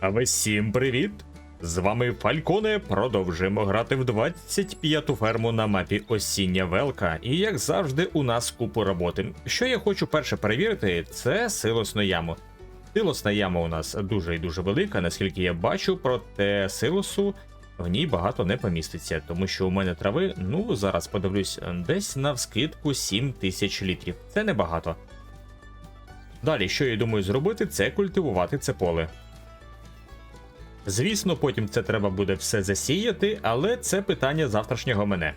А ви всім привіт! З вами Фальконе. Продовжуємо грати в 25-ту ферму на мапі Осіння Велка. І як завжди, у нас купу роботи. Що я хочу перше перевірити, це силосну яму. Силосна яма у нас дуже і дуже велика, наскільки я бачу, проте силосу в ній багато не поміститься, тому що у мене трави, ну зараз подивлюсь, десь на вскидку 7 тисяч літрів. Це небагато. Далі, що я думаю зробити, це культивувати це поле. Звісно, потім це треба буде все засіяти, але це питання завтрашнього мене.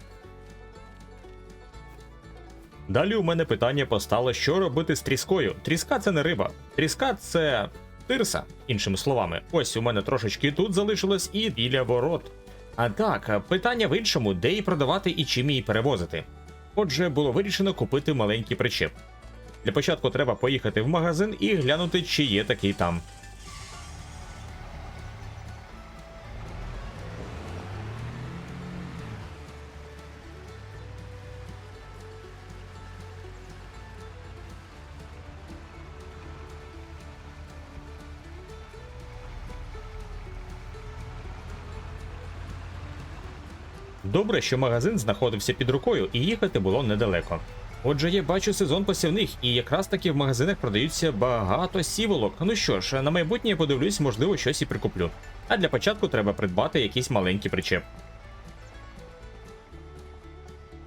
Далі у мене питання постало, що робити з тріскою. Тріска це не риба. Тріска це тирса, іншими словами. Ось у мене трошечки тут залишилось і біля ворот. А так, питання в іншому, де її продавати і чим її перевозити. Отже, було вирішено купити маленький причеп. Для початку треба поїхати в магазин і глянути, чи є такий там. Добре, що магазин знаходився під рукою і їхати було недалеко. Отже, я бачу сезон посівних, і якраз таки в магазинах продаються багато сіволок. Ну що ж, на майбутнє я подивлюсь, можливо, щось і прикуплю. А для початку треба придбати якийсь маленький причеп.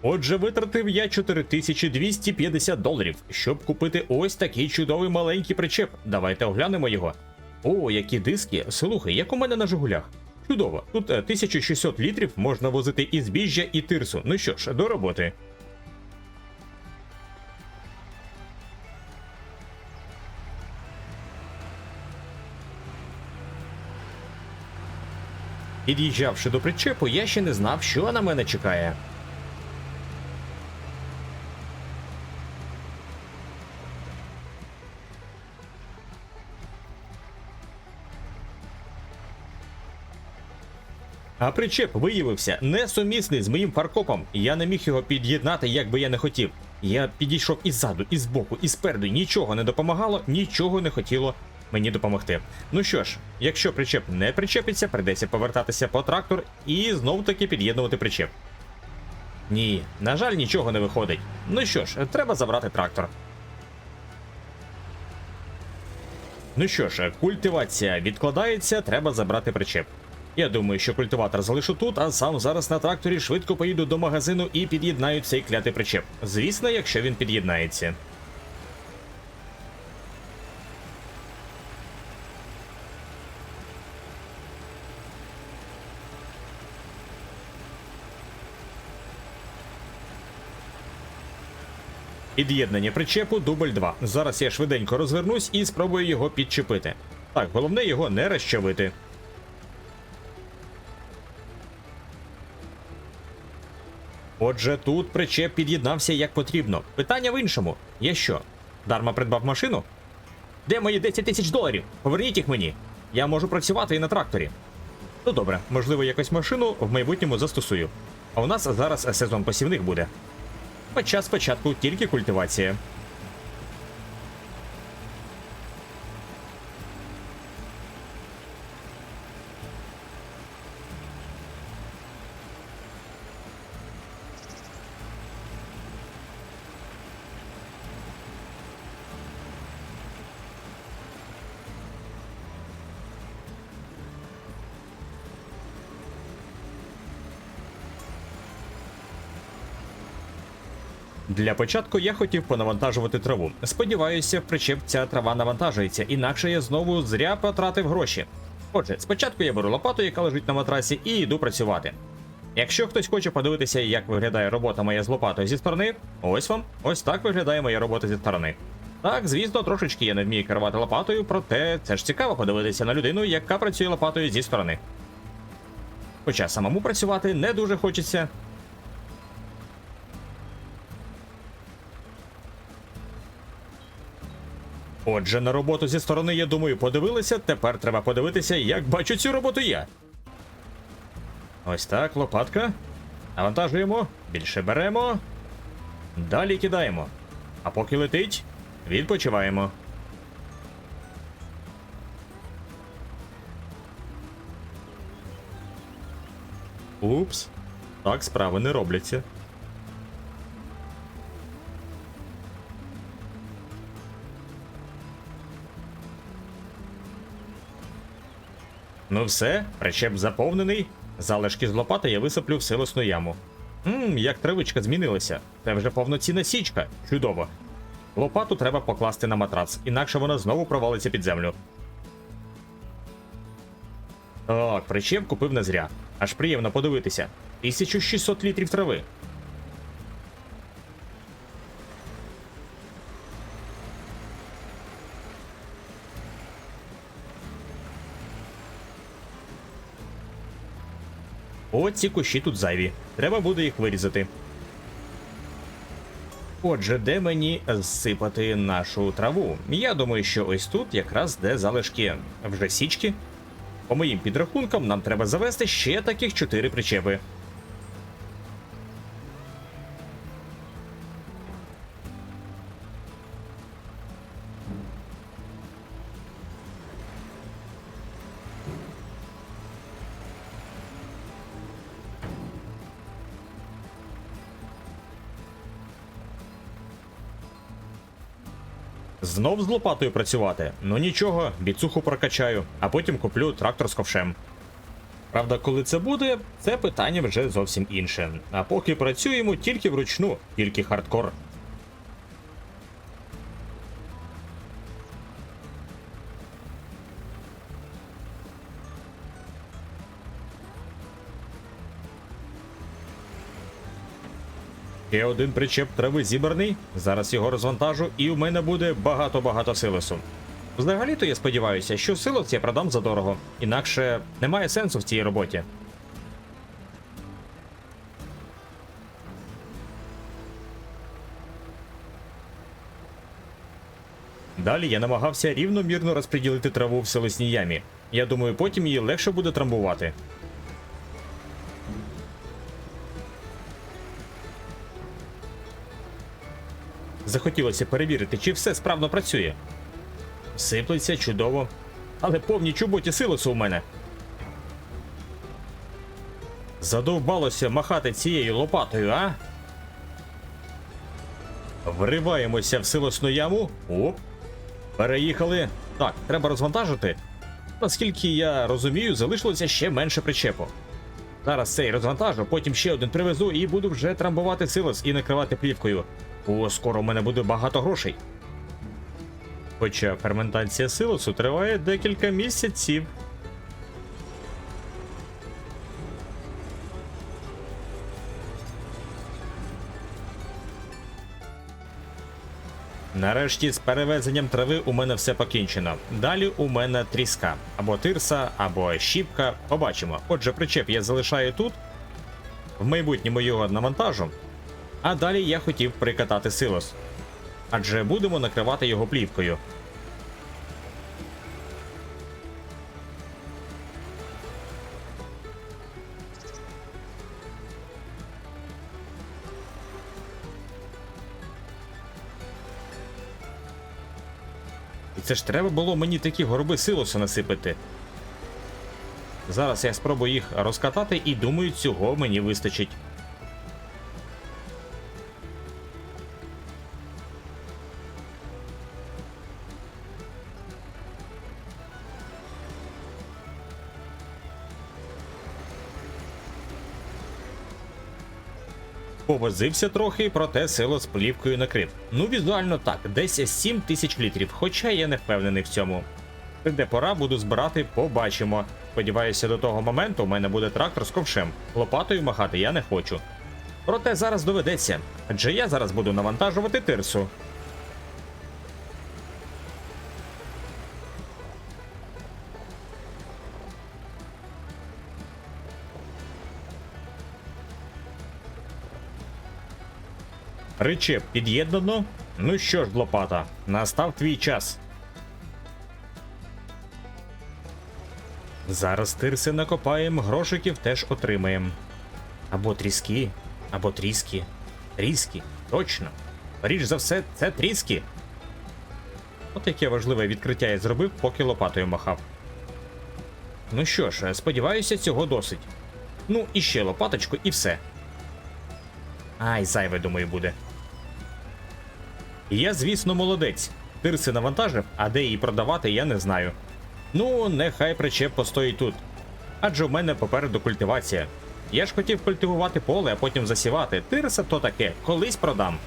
Отже, витратив я 4250 доларів, щоб купити ось такий чудовий маленький причеп. Давайте оглянемо його. О, які диски. Слухай, як у мене на Жигулях. Чудово, тут е, 1600 літрів можна возити і збіжжя, і тирсу. Ну що ж, до роботи. Під'їжджавши до причепу, я ще не знав, що на мене чекає. А причеп виявився несумісний з моїм фаркопом. Я не міг його під'єднати, як би я не хотів. Я підійшов і ззаду, і збоку, і спереду. Нічого не допомагало, нічого не хотіло мені допомогти. Ну що ж, якщо причеп не причепиться, придеться повертатися по трактор і знов таки під'єднувати причеп. Ні, на жаль, нічого не виходить. Ну що ж, треба забрати трактор. Ну що ж, культивація відкладається, треба забрати причеп. Я думаю, що культиватор залишу тут, а сам зараз на тракторі швидко поїду до магазину і під'єднаю цей клятий причеп. Звісно, якщо він під'єднається. Під'єднання причепу дубль 2. Зараз я швиденько розвернусь і спробую його підчепити. Так, головне його не розчавити. Отже, тут причеп під'єднався як потрібно. Питання в іншому. Я що? Дарма придбав машину? Де мої 10 тисяч доларів? Поверніть їх мені. Я можу працювати і на тракторі. Ну добре, можливо, якось машину в майбутньому застосую. А у нас зараз сезон посівних буде. Хоча спочатку тільки культивація. Для початку я хотів понавантажувати траву. Сподіваюся, причеп ця трава навантажується, інакше я знову зря потратив гроші. Отже, спочатку я беру лопату, яка лежить на матрасі, і йду працювати. Якщо хтось хоче подивитися, як виглядає робота моя з лопатою зі сторони, ось вам, ось так виглядає моя робота зі сторони. Так, звісно, трошечки я не вмію керувати лопатою, проте це ж цікаво подивитися на людину, яка працює лопатою зі сторони. Хоча самому працювати не дуже хочеться, Отже, на роботу зі сторони, я думаю, подивилися. Тепер треба подивитися, як бачу цю роботу я. Ось так, лопатка. Навантажуємо, більше беремо. Далі кидаємо. А поки летить, відпочиваємо. Упс. Так справи не робляться. Ну все, причеп заповнений. Залишки з лопати я висиплю в силосну яму. Ммм, як травичка змінилася. Це вже повноцінна січка. Чудово. Лопату треба покласти на матрац, інакше вона знову провалиться під землю. Так, причеп купив не зря. Аж приємно подивитися. 1600 літрів трави. О, ці кущі тут зайві. Треба буде їх вирізати. Отже, де мені зсипати нашу траву? Я думаю, що ось тут якраз де залишки вже січки. По моїм підрахункам, нам треба завести ще таких 4 причепи. Знов з лопатою працювати. Ну нічого, біцуху прокачаю, а потім куплю трактор з ковшем. Правда, коли це буде, це питання вже зовсім інше. А поки працюємо тільки вручну, тільки хардкор. Ще один причеп трави зібраний. Зараз його розвантажу, і в мене буде багато-багато силосу. Взагалі-то я сподіваюся, що силос я продам задорого, інакше немає сенсу в цій роботі. Далі я намагався рівномірно розподілити траву в селесній ямі. Я думаю, потім її легше буде трамбувати. Захотілося перевірити, чи все справно працює. Сиплеться чудово. Але повні чуботі силосу у мене. Задовбалося махати цією лопатою, а? Вриваємося в силосну яму. Оп. Переїхали. Так, треба розвантажити. Наскільки я розумію, залишилося ще менше причепу. Зараз цей розвантажу, потім ще один привезу і буду вже трамбувати силос і накривати плівкою. О, скоро у мене буде багато грошей. Хоча ферментація силосу триває декілька місяців. Нарешті з перевезенням трави у мене все покінчено. Далі у мене тріска або тирса, або щіпка. Побачимо. Отже, причеп я залишаю тут. В майбутньому його навантажу. А далі я хотів прикатати силос. Адже будемо накривати його плівкою. І це ж треба було мені такі гороби силоса насипати. Зараз я спробую їх розкатати і думаю, цього мені вистачить. Повозився трохи, проте село з плівкою накрив. Ну, візуально так, десь 7 тисяч літрів, хоча я не впевнений в цьому. Де пора буду збирати, побачимо. Сподіваюся, до того моменту у мене буде трактор з ковшем. Лопатою махати я не хочу. Проте зараз доведеться, адже я зараз буду навантажувати тирсу. Причеп під'єднано. Ну що ж, лопата, настав твій час. Зараз тирси накопаємо, грошиків теж отримаємо. Або тріски, або тріски. Тріски, точно. Річ за все, це тріски. От яке важливе відкриття я зробив, поки лопатою махав. Ну що ж, сподіваюся, цього досить. Ну, і ще лопаточку, і все. Ай, зайве, думаю, буде. Я, звісно, молодець. Тирси навантажив, а де її продавати, я не знаю. Ну, нехай причеп постоїть тут. Адже в мене попереду культивація. Я ж хотів культивувати поле, а потім засівати. Тирса то таке, колись продам.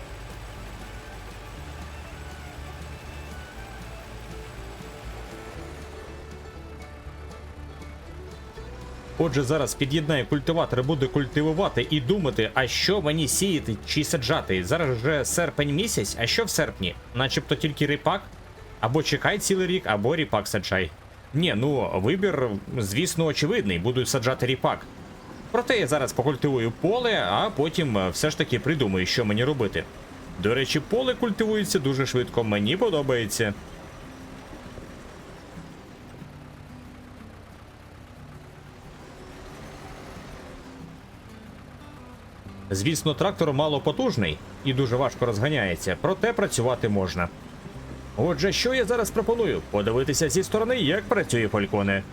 Отже, зараз під'єднаю культиватор, буду культивувати і думати, а що мені сіяти чи саджати. Зараз вже серпень місяць, а що в серпні? Начебто тільки ріпак? Або чекай цілий рік, або ріпак саджай. Ні, ну вибір, звісно, очевидний, буду саджати ріпак. Проте я зараз покультивую поле, а потім все ж таки придумаю, що мені робити. До речі, поле культивується дуже швидко, мені подобається. Звісно, трактор мало потужний і дуже важко розганяється, проте працювати можна. Отже, що я зараз пропоную? Подивитися зі сторони, як працює Фальконе.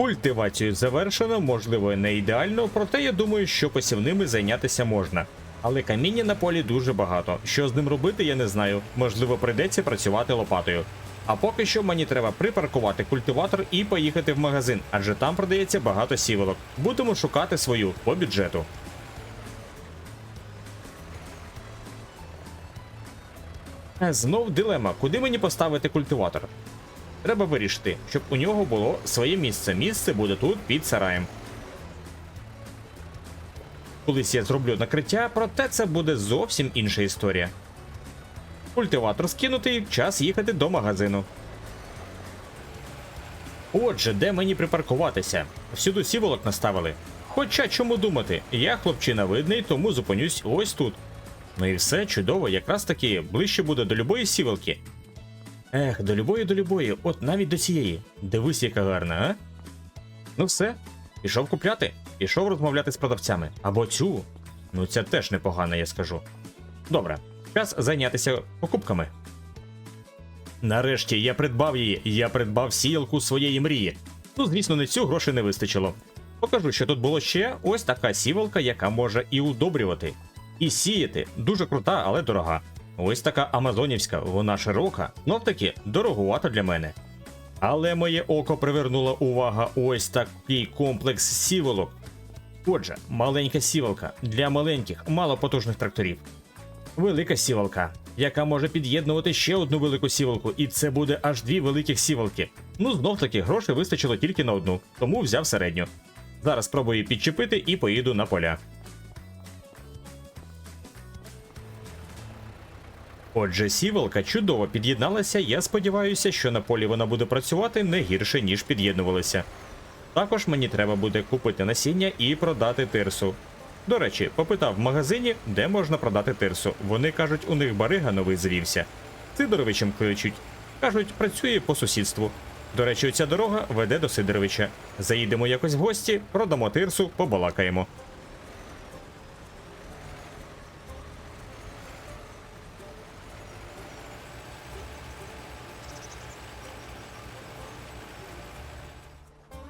Культивацію завершено, можливо, не ідеально, проте я думаю, що посівними зайнятися можна. Але каміння на полі дуже багато. Що з ним робити, я не знаю. Можливо, прийдеться працювати лопатою. А поки що мені треба припаркувати культиватор і поїхати в магазин, адже там продається багато сіволок. Будемо шукати свою по бюджету. Е, Знов дилема, куди мені поставити культиватор? Треба вирішити, щоб у нього було своє місце. Місце буде тут під сараєм. Колись я зроблю накриття, проте це буде зовсім інша історія. Культиватор скинутий, час їхати до магазину. Отже, де мені припаркуватися? Всюди сіволок наставили. Хоча чому думати, я хлопчина видний, тому зупинюсь ось тут. Ну і все чудово, якраз таки ближче буде до любої сіволки. Ех, до любої до любої, от навіть до цієї. Дивись, яка гарна, а? Ну все, пішов купляти, пішов розмовляти з продавцями. Або цю. Ну це теж непогано, я скажу. Добре, час зайнятися покупками. Нарешті я придбав її, я придбав сіялку своєї мрії. Ну, звісно, не цю грошей не вистачило. Покажу, що тут було ще ось така сівалка, яка може і удобрювати. І сіяти дуже крута, але дорога. Ось така амазонівська, вона широка, но таки дорогувата для мене. Але моє око привернула увага ось такий комплекс сіволок. Отже, маленька сівалка для маленьких, малопотужних тракторів. Велика сівалка, яка може під'єднувати ще одну велику сівалку, і це буде аж дві великих сівалки. Ну, знов таки, грошей вистачило тільки на одну, тому взяв середню. Зараз спробую підчепити і поїду на поля. Отже, сівалка чудово під'єдналася, я сподіваюся, що на полі вона буде працювати не гірше, ніж під'єднувалися. Також мені треба буде купити насіння і продати тирсу. До речі, попитав в магазині, де можна продати тирсу. Вони кажуть, у них барига новий завівся. Сидоровичем кличуть. Кажуть, працює по сусідству. До речі, оця дорога веде до Сидоровича. Заїдемо якось в гості, продамо тирсу, побалакаємо.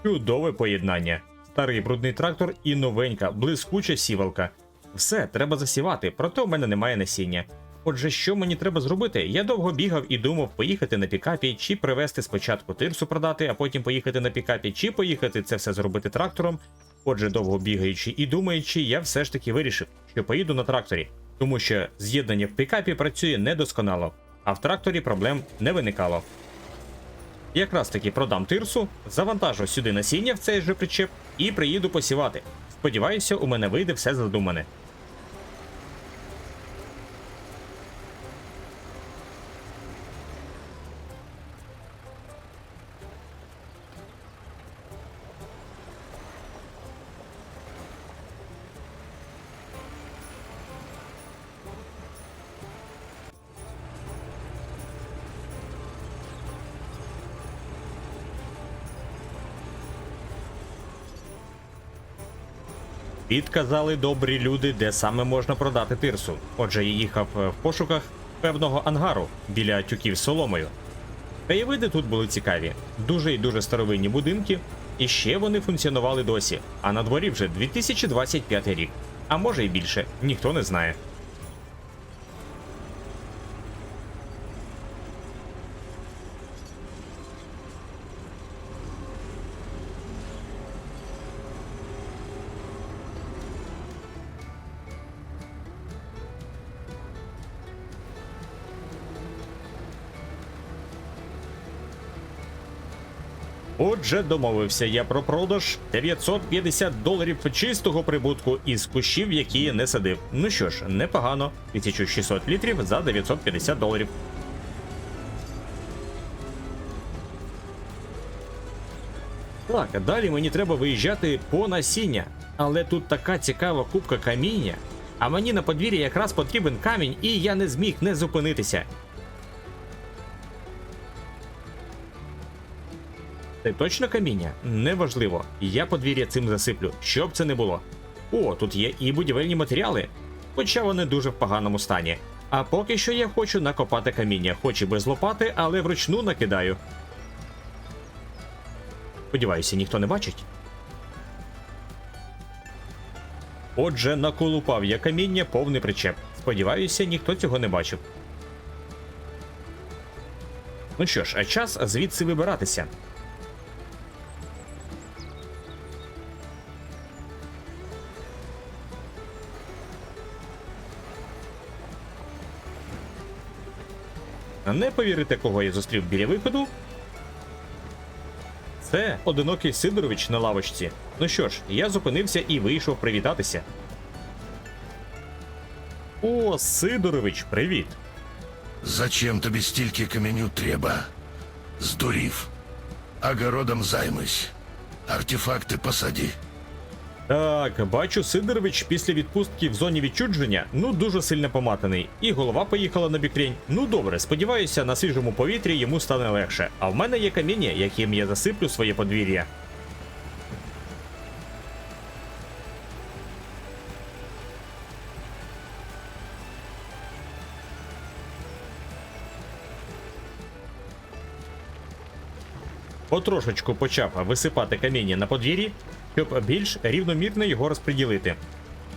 Чудове поєднання. Старий брудний трактор і новенька, блискуча сівалка. Все, треба засівати, проте у мене немає насіння. Отже, що мені треба зробити? Я довго бігав і думав поїхати на пікапі, чи привезти спочатку тирсу продати, а потім поїхати на пікапі, чи поїхати це все зробити трактором. Отже, довго бігаючи і думаючи, я все ж таки вирішив, що поїду на тракторі, тому що з'єднання в пікапі працює недосконало, а в тракторі проблем не виникало. Якраз таки продам тирсу, завантажу сюди насіння в цей же причеп і приїду посівати. Сподіваюся, у мене вийде все задумане. Підказали добрі люди, де саме можна продати тирсу. Отже, я їхав е, в пошуках певного ангару біля тюків з соломою. Краєвиди тут були цікаві, дуже і дуже старовинні будинки, і ще вони функціонували досі. А на дворі вже 2025 рік. А може й більше, ніхто не знає. Отже, домовився я про продаж 950 доларів чистого прибутку із кущів, які я не садив. Ну що ж, непогано. 1600 літрів за 950 доларів. Так, далі мені треба виїжджати по насіння. Але тут така цікава кубка каміння. А мені на подвір'ї якраз потрібен камінь, і я не зміг не зупинитися. Це точно каміння? Неважливо. Я подвір'я цим засиплю, що б це не було. О, тут є і будівельні матеріали, хоча вони дуже в поганому стані. А поки що я хочу накопати каміння, хоч і без лопати, але вручну накидаю. Сподіваюся, ніхто не бачить. Отже, наколупав я каміння повний причеп. Сподіваюся, ніхто цього не бачив. Ну що ж, а час звідси вибиратися. Не повірите, кого я зустрів біля виходу. Це одинокий Сидорович на лавочці. Ну що ж, я зупинився і вийшов привітатися. О, Сидорович, привіт! Зачем тобі стільки каменю треба? Здурів. Огородом займись. Артефакти посади. Так, бачу, Сидорович після відпустки в зоні відчудження ну дуже сильно поматаний, і голова поїхала на бікрень. Ну добре, сподіваюся, на свіжому повітрі йому стане легше. А в мене є каміння, яким я засиплю своє подвір'я. Потрошечку почав висипати каміння на подвір'ї, щоб більш рівномірно його розподілити.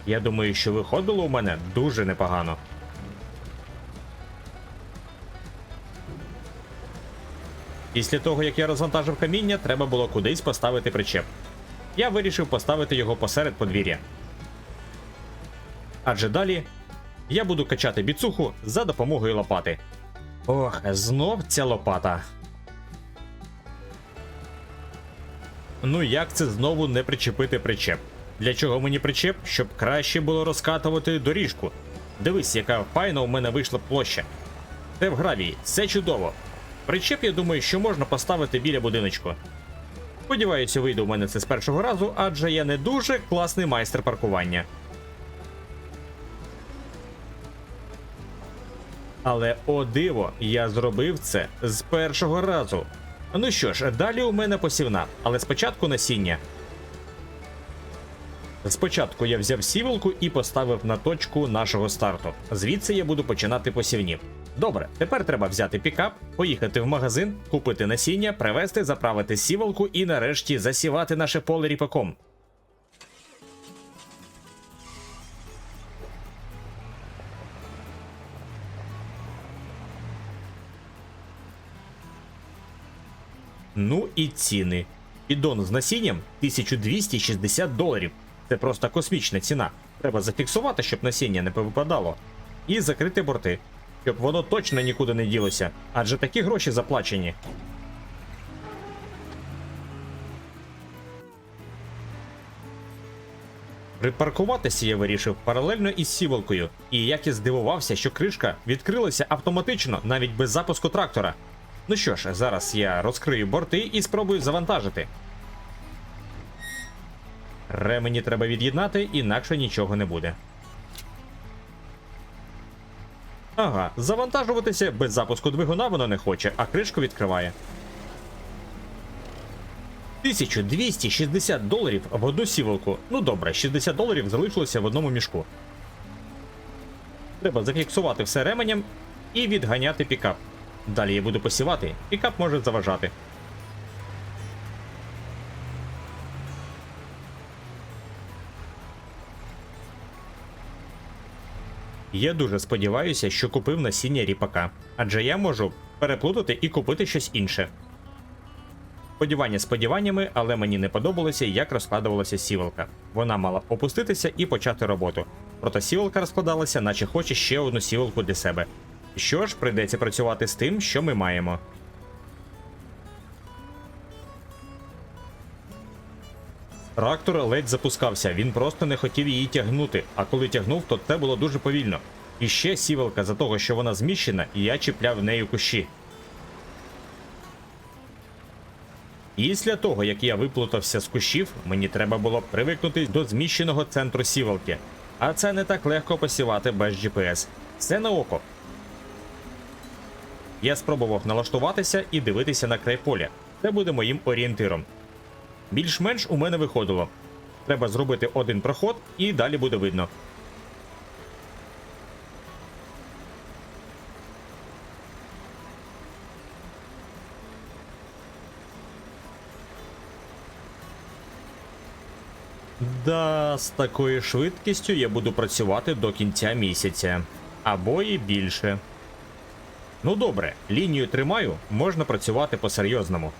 Я думаю, що виходило у мене дуже непогано. Після того, як я розвантажив каміння, треба було кудись поставити причеп. Я вирішив поставити його посеред подвір'я. Адже далі я буду качати біцуху за допомогою лопати. Ох, знов ця лопата. Ну як це знову не причепити причеп? Для чого мені причеп? Щоб краще було розкатувати доріжку. Дивись, яка файна у мене вийшла площа. Це в гравії, все чудово. Причеп, я думаю, що можна поставити біля будиночку. Сподіваюся, вийде у мене це з першого разу, адже я не дуже класний майстер паркування. Але о диво, я зробив це з першого разу. Ну що ж, далі у мене посівна, але спочатку насіння. Спочатку я взяв сіволку і поставив на точку нашого старту. Звідси я буду починати посівні. Добре, тепер треба взяти пікап, поїхати в магазин, купити насіння, привезти, заправити сіволку і нарешті засівати наше поле ріпаком. Ну і ціни. Піддон з насінням 1260 доларів. Це просто космічна ціна. Треба зафіксувати, щоб насіння не повипадало. І закрити борти, щоб воно точно нікуди не ділося, адже такі гроші заплачені. Припаркуватися я вирішив паралельно із сівалкою, і як я здивувався, що кришка відкрилася автоматично навіть без запуску трактора. Ну що ж, зараз я розкрию борти і спробую завантажити. Ремені треба від'єднати, інакше нічого не буде. Ага, завантажуватися без запуску двигуна воно не хоче, а кришку відкриває. 1260 доларів в одну сівалку. Ну добре, 60 доларів залишилося в одному мішку. Треба зафіксувати все ременем і відганяти пікап. Далі я буду посівати, пікап може заважати. Я дуже сподіваюся, що купив насіння ріпака, адже я можу переплутати і купити щось інше. Сподівання сподіваннями, але мені не подобалося, як розкладувалася сівалка. Вона мала опуститися і почати роботу. Проте сівалка розкладалася, наче хоче ще одну сівалку для себе. Що ж, прийдеться працювати з тим, що ми маємо. Трактор ледь запускався, він просто не хотів її тягнути, а коли тягнув, то це було дуже повільно. І ще сівалка за того, що вона зміщена, і я чіпляв нею кущі. Після того, як я виплутався з кущів, мені треба було привикнути до зміщеного центру сівалки. А це не так легко посівати без GPS. Все на око. Я спробував налаштуватися і дивитися на край поля. Це буде моїм орієнтиром. Більш-менш у мене виходило. Треба зробити один проход і далі буде видно. Да, з такою швидкістю я буду працювати до кінця місяця. Або і більше. Ну добре, лінію тримаю, можна працювати по-серйозному.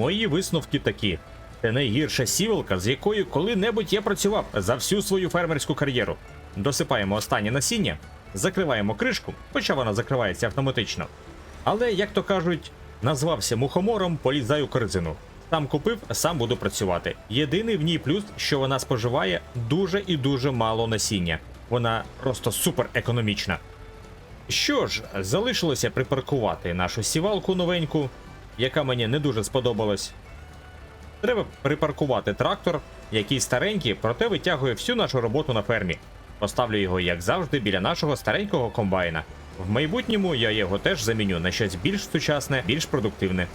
Мої висновки такі: це найгірша сівалка, з якою коли-небудь я працював за всю свою фермерську кар'єру. Досипаємо останнє насіння, закриваємо кришку, хоча вона закривається автоматично. Але, як то кажуть, Назвався мухомором, полізаю корзину. Сам купив, сам буду працювати. Єдиний в ній плюс, що вона споживає дуже і дуже мало насіння. Вона просто супер економічна. Що ж, залишилося припаркувати нашу сівалку новеньку, яка мені не дуже сподобалась. Треба припаркувати трактор, який старенький, проте витягує всю нашу роботу на фермі. Поставлю його, як завжди, біля нашого старенького комбайна. В майбутньому я його теж заміню на щось більш сучасне, більш продуктивне.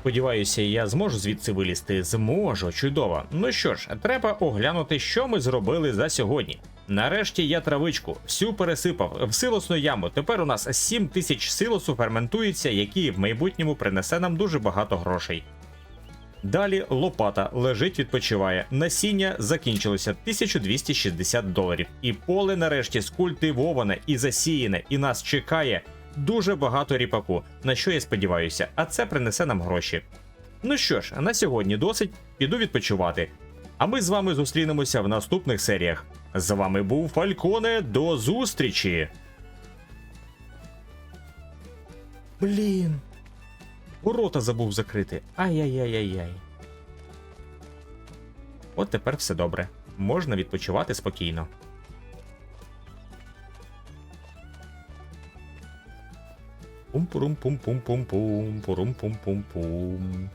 Сподіваюся, я зможу звідси вилізти. Зможу, чудово. Ну що ж, треба оглянути, що ми зробили за сьогодні. Нарешті я травичку всю пересипав в силосну яму. Тепер у нас 7 тисяч силосу ферментується, який в майбутньому принесе нам дуже багато грошей. Далі лопата лежить, відпочиває. Насіння закінчилося 1260 доларів. І поле нарешті скультивоване і засіяне, і нас чекає дуже багато ріпаку, на що я сподіваюся, а це принесе нам гроші. Ну що ж, на сьогодні досить, піду відпочивати. А ми з вами зустрінемося в наступних серіях. З вами був Фальконе. До зустрічі! Блін. Ворота забув закрити. Ай-яй-яй-яй-яй. От тепер все добре. Можна відпочивати спокійно. Пум-пурум-пум-пум-пум-пум, пурум-пум-пум-пум.